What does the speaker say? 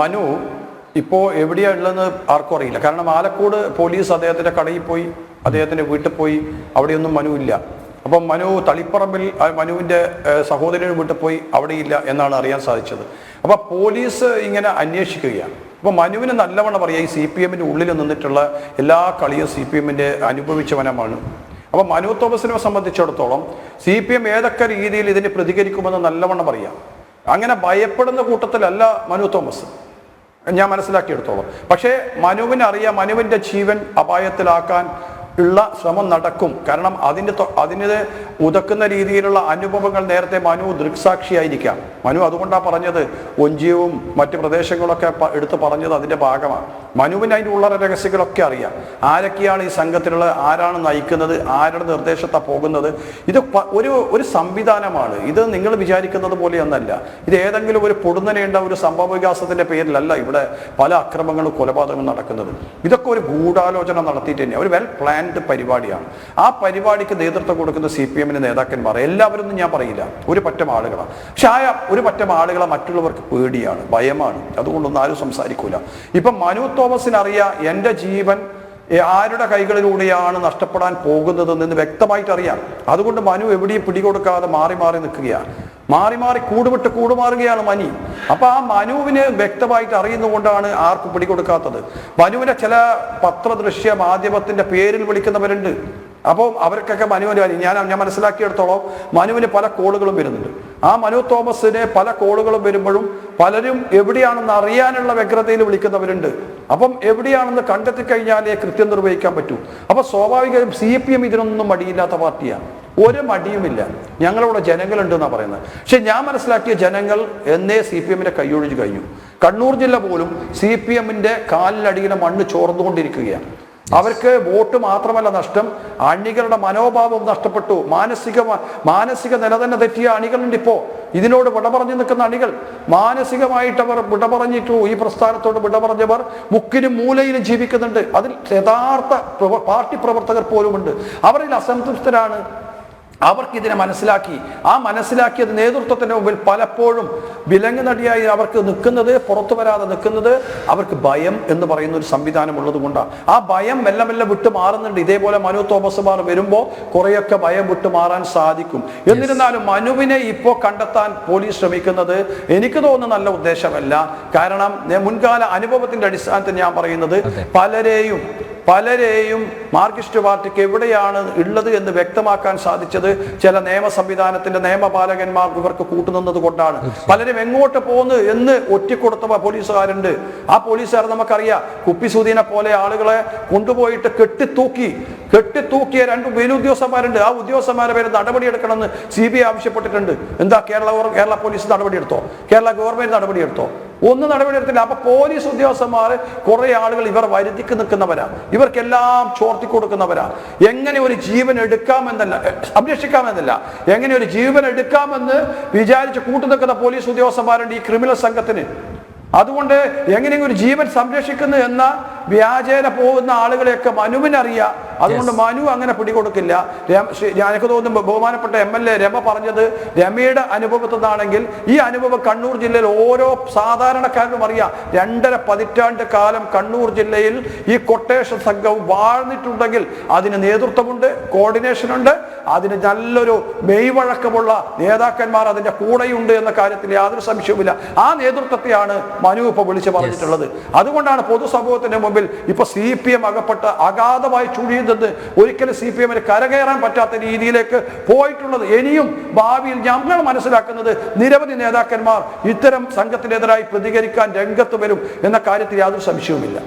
മനു ഇപ്പോൾ എവിടെയാ ഉള്ളതെന്ന് ആർക്കും അറിയില്ല. കാരണം ആലക്കോട് പോലീസ് അദ്ദേഹത്തിന്റെ കടയിൽ പോയി അദ്ദേഹത്തിന്റെ വീട്ടിൽ പോയി അവിടെയൊന്നും മനു ഇല്ല. അപ്പം മനു തളിപ്പറമ്പിൽ മനുവിന്റെ ഏഹ് വീട്ടിൽ പോയി അവിടെയില്ല എന്നാണ് അറിയാൻ സാധിച്ചത്. അപ്പോൾ പോലീസ് ഇങ്ങനെ അന്വേഷിക്കുകയാണ്. അപ്പോൾ മനുവിന് നല്ലവണ്ണം പറയാം ഈ സി പി എമ്മിന്റെ ഉള്ളിൽ നിന്നിട്ടുള്ള എല്ലാ കളിയും സി പി എമ്മിന്റെ അനുഭവിച്ചവനമാണ്. അപ്പോൾ മനു തോമസിനെ സംബന്ധിച്ചിടത്തോളം സി പി എം ഏതൊക്കെ രീതിയിൽ ഇതിനെ പ്രതികരിക്കുമെന്ന് നല്ലവണ്ണം അറിയാം അങ്ങനെ ഭയപ്പെടുന്ന കൂട്ടത്തിലല്ല മനു തോമസ്. ഞാൻ മനസ്സിലാക്കിയെടുത്തോളാം. പക്ഷേ മനുവിന് അറിയാം മനുവിന്റെ ജീവൻ അപായത്തിലാക്കാൻ ഉള്ള ശ്രമം നടക്കും. കാരണം അതിന് തൊ- അതിന് ഉതക്കുന്ന രീതിയിലുള്ള അനുഭവങ്ങൾ നേരത്തെ മനു ദൃക്സാക്ഷിയായിരിക്കാം. മനു അതുകൊണ്ടാണ് പറഞ്ഞത് ഒഞ്ചിയവും മറ്റ് പ്രദേശങ്ങളൊക്കെ എടുത്ത് പറഞ്ഞത് അതിന്റെ ഭാഗമാണ്. മനുവിന് അതിന്റെ ഉള്ള രഹസ്യങ്ങളൊക്കെ അറിയാം. ആരൊക്കെയാണ് ഈ സംഘത്തിലുള്ള ആരാണ് നയിക്കുന്നത് ആരുടെ നിർദ്ദേശത്താണ് പോകുന്നത്? ഇത് ഒരു ഒരു സംവിധാനമാണ്. ഇത് നിങ്ങൾ വിചാരിക്കുന്നത് പോലെയൊന്നല്ല. ഇത് ഏതെങ്കിലും ഒരു പൊടുന്നനെയുണ്ട ഒരു സംഭവ വികാസത്തിന്റെ പേരിലല്ല ഇവിടെ പല അക്രമങ്ങളും കൊലപാതകങ്ങളും നടക്കുന്നത്. ഇതൊക്കെ ഒരു ഗൂഢാലോചന നടത്തിയിട്ട് തന്നെ ഒരു വെൽ പ്ലാൻഡ് പരിപാടിയാണ്. ആ പരിപാടിക്ക് നേതൃത്വം കൊടുക്കുന്ന സി പി എമ്മിന്റെ നേതാക്കന്മാർ എല്ലാവരും ഞാൻ പറയില്ല. ഒരു പറ്റം ആളുകളാണ് പക്ഷെ ആ ഒരു പറ്റം ആളുകളെ മറ്റുള്ളവർക്ക് പേടിയാണ് ഭയമാണ്. അതുകൊണ്ടൊന്നും ആരും സംസാരിക്കൂല. ഇപ്പം മനു തോമസിന് അറിയാം എന്റെ ജീവൻ ആരുടെ കൈകളിലൂടെയാണ് നഷ്ടപ്പെടാൻ പോകുന്നത് എന്ന് വ്യക്തമായിട്ട് അറിയാം അതുകൊണ്ട് മനു എവിടെയും പിടികൊടുക്കാതെ മാറി മാറി നിൽക്കുകയാണ് മാറി മാറി കൂടുവിട്ട് കൂടുമാറുകയാണ് മനി. അപ്പൊ ആ മനുവിനെ വ്യക്തമായിട്ട് അറിയുന്നതുകൊണ്ടാണ് ആർക്കും പിടികൊടുക്കാത്തത്. മനുവിനെ ചില പത്രദൃശ്യ മാധ്യമത്തിന്റെ പേരിൽ വിളിക്കുന്നവരുണ്ട്. അപ്പോൾ അവർക്കൊക്കെ മനുവിന് കാര്യം ഞാൻ ഞാൻ മനസ്സിലാക്കിയെടുത്തോളം മനുവിന് പല കോളുകളും വരുന്നുണ്ട്. ആ മനു തോമസിന് പല കോളുകളും വരുമ്പോഴും പലരും എവിടെയാണെന്ന് അറിയാനുള്ള വ്യഗ്രതയിൽ വിളിക്കുന്നവരുണ്ട്. അപ്പം എവിടെയാണെന്ന് കണ്ടെത്തി കഴിഞ്ഞാലേ കൃത്യം നിർവഹിക്കാൻ പറ്റൂ. അപ്പൊ സ്വാഭാവികമായും സി പി എം ഇതിനൊന്നും മടിയില്ലാത്ത പാർട്ടിയാണ്. ഒരു മടിയുമില്ല. ഞങ്ങളിവിടെ ജനങ്ങളുണ്ട് എന്നാണ് പറയുന്നത്. പക്ഷെ ഞാൻ മനസ്സിലാക്കിയ ജനങ്ങൾ എന്നേ സി പി എമ്മിന്റെ കൈയൊഴിഞ്ഞു കഴിഞ്ഞു. കണ്ണൂർ ജില്ല പോലും സി പി എമ്മിന്റെ കാലിലടിയിലെ മണ്ണ് ചോർന്നുകൊണ്ടിരിക്കുകയാണ്. അവർക്ക് വോട്ട് മാത്രമല്ല നഷ്ടം. അണികളുടെ മനോഭാവം നഷ്ടപ്പെട്ടു. മാനസിക മാനസിക നില തന്നെ തെറ്റിയ അണികളുണ്ട് ഇപ്പോ. ഇതിനോട് വിട പറഞ്ഞു നിൽക്കുന്ന അണികൾ. മാനസികമായിട്ട് അവർ വിട പറഞ്ഞിട്ടു. ഈ പ്രസ്ഥാനത്തോട് വിട പറഞ്ഞവർ മുക്കിനും മൂലയിലും ജീവിക്കുന്നുണ്ട്. അതിൽ യഥാർത്ഥ പാർട്ടി പ്രവർത്തകർ പോലുമുണ്ട്. അവരിൽ അസംതൃപ്തരാണ് അവർക്ക് ഇതിനെ മനസ്സിലാക്കി. ആ മനസ്സിലാക്കിയത് നേതൃത്വത്തിന്റെ മുമ്പിൽ പലപ്പോഴും വിലങ്ങ് നടിയായി അവർക്ക് നിൽക്കുന്നത് പുറത്തു വരാതെ നിൽക്കുന്നത് അവർക്ക് ഭയം എന്ന് പറയുന്ന ഒരു സംവിധാനം ഉള്ളത് കൊണ്ടാണ്. ആ ഭയം മെല്ലെ മെല്ലെ വിട്ടു മാറുന്നുണ്ട്. ഇതേപോലെ മനു തോമസുമാർ വരുമ്പോൾ കുറെയൊക്കെ ഭയം വിട്ടു മാറാൻ സാധിക്കും. എന്നിരുന്നാലും മനുവിനെ ഇപ്പോൾ കണ്ടെത്താൻ പോലീസ് ശ്രമിക്കുന്നത് എനിക്ക് തോന്നുന്ന നല്ല ഉദ്ദേശമല്ല. കാരണം മുൻകാല അനുഭവത്തിന്റെ അടിസ്ഥാനത്തിൽ ഞാൻ പറയുന്നത് പലരെയും പലരെയും മാർക്സിസ്റ്റ് പാർട്ടിക്ക് എവിടെയാണ് ഉള്ളത് എന്ന് വ്യക്തമാക്കാൻ സാധിച്ചത് ചില നിയമ സംവിധാനത്തിന്റെ നിയമപാലകന്മാർ ഇവർക്ക് കൂട്ടുനിന്നത് കൊണ്ടാണ്. പലരും എങ്ങോട്ട് പോകുന്നു എന്ന് ഒറ്റിക്കൊടുത്ത പോലീസുകാരുണ്ട്. ആ പോലീസുകാർ നമുക്കറിയാം കുപ്പിസൂദീനെ പോലെ ആളുകളെ കൊണ്ടുപോയിട്ട് കെട്ടിത്തൂക്കി കെട്ടിത്തൂക്കിയ രണ്ട് മേലുദ്യോഗസ്ഥന്മാരുണ്ട് ആ ഉദ്യോഗസ്ഥന്മാരെ പേര് നടപടിയെടുക്കണമെന്ന് സി ബി ഐ ആവശ്യപ്പെട്ടിട്ടുണ്ട്. എന്താ കേരള കേരള പോലീസ് നടപടിയെടുത്തോ? കേരള ഗവൺമെന്റ് നടപടിയെടുത്തോ? ഒന്നും നടപടിയെടുത്തില്ല. അപ്പൊ പോലീസ് ഉദ്യോഗസ്ഥന്മാർ കുറെ ആളുകൾ ഇവർ വരുതിക്ക് നിൽക്കുന്നവരാ ഇവർക്കെല്ലാം ചോർത്തി കൊടുക്കുന്നവരാ. എങ്ങനെ ഒരു ജീവൻ എടുക്കാമെന്നല്ല എ, സംരക്ഷിക്കാമെന്നല്ല എങ്ങനെ ഒരു ജീവൻ എടുക്കാമെന്ന് വിചാരിച്ച് കൂട്ടുനിൽക്കുന്ന പോലീസ് ഉദ്യോഗസ്ഥന്മാരുണ്ട് ഈ ക്രിമിനൽ സംഘത്തിന്. അതുകൊണ്ട് എങ്ങനെയെങ്കിലും ഒരു ജീവൻ സംരക്ഷിക്കുന്നു എന്ന വ്യാജേന പോകുന്ന ആളുകളെയൊക്കെ മനുവിനറിയാം. അതുകൊണ്ട് മനു അങ്ങനെ പിടികൊടുക്കില്ല. എനിക്ക് തോന്നുന്നു ബഹുമാനപ്പെട്ട എം എൽ എ രമ പറഞ്ഞത് രമയുടെ അനുഭവത്തിൽ നിന്നാണെങ്കിൽ ഈ അനുഭവം കണ്ണൂർ ജില്ലയിൽ ഓരോ സാധാരണക്കാരനും അറിയാം. രണ്ടര പതിറ്റാണ്ട് കാലം കണ്ണൂർ ജില്ലയിൽ ഈ കൊട്ടേഷൻ സംഘം വാഴ്ന്നിട്ടുണ്ടെങ്കിൽ അതിന് നേതൃത്വമുണ്ട് കോർഡിനേഷൻ ഉണ്ട്. അതിന് നല്ലൊരു മെയ്വഴക്കമുള്ള നേതാക്കന്മാർ അതിന്റെ കൂടെയുണ്ട് എന്ന കാര്യത്തിൽ യാതൊരു സംശയവുമില്ല. ആ നേതൃത്വത്തെയാണ് മനു ഇപ്പൊ വിളിച്ചു പറഞ്ഞിട്ടുള്ളത്. അതുകൊണ്ടാണ് പൊതുസമൂഹത്തിന്റെ മുമ്പിൽ ഇപ്പൊ സി പി എം അകപ്പെട്ട് അഗാധമായി ചുഴിയുന്നത്. ഒരിക്കലും സി പി എമ്മിന് കരകയറാൻ പറ്റാത്ത രീതിയിലേക്ക് പോയിട്ടുള്ളത്. ഇനിയും ഭാവിയിൽ ഞങ്ങൾ മനസ്സിലാക്കുന്നത് നിരവധി നേതാക്കന്മാർ ഇത്തരം സംഘത്തിനെതിരായി പ്രതികരിക്കാൻ രംഗത്ത് വരും എന്ന കാര്യത്തിൽ യാതൊരു സംശയവുമില്ല.